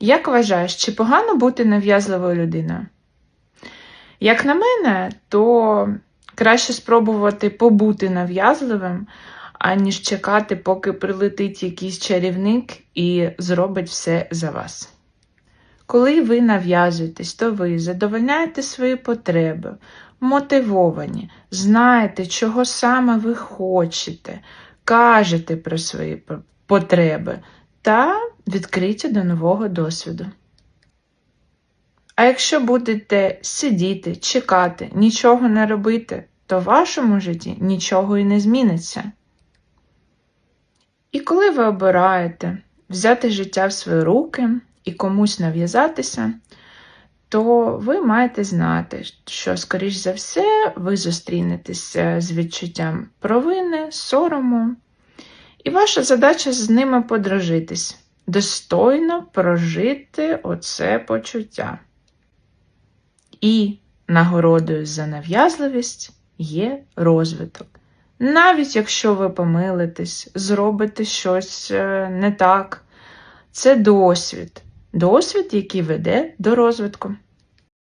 Як вважаєш, чи погано бути нав'язливою людиною? Як на мене, то краще спробувати побути нав'язливим, аніж чекати, поки прилетить якийсь чарівник і зробить все за вас. Коли ви нав'язуєтесь, то ви задовольняєте свої потреби, мотивовані, знаєте, чого саме ви хочете, кажете про свої потреби та відкриті до нового досвіду. А якщо будете сидіти, чекати, нічого не робити, то в вашому житті нічого і не зміниться. І коли ви обираєте взяти життя в свої руки і комусь нав'язатися, то ви маєте знати, що, скоріш за все, ви зустрінетеся з відчуттям провини, сорому, і ваша задача з ними подружитись, достойно прожити оце почуття. І нагородою за нав'язливість є розвиток. Навіть якщо ви помилитесь, зробите щось е, не так, це досвід. Досвід, який веде до розвитку.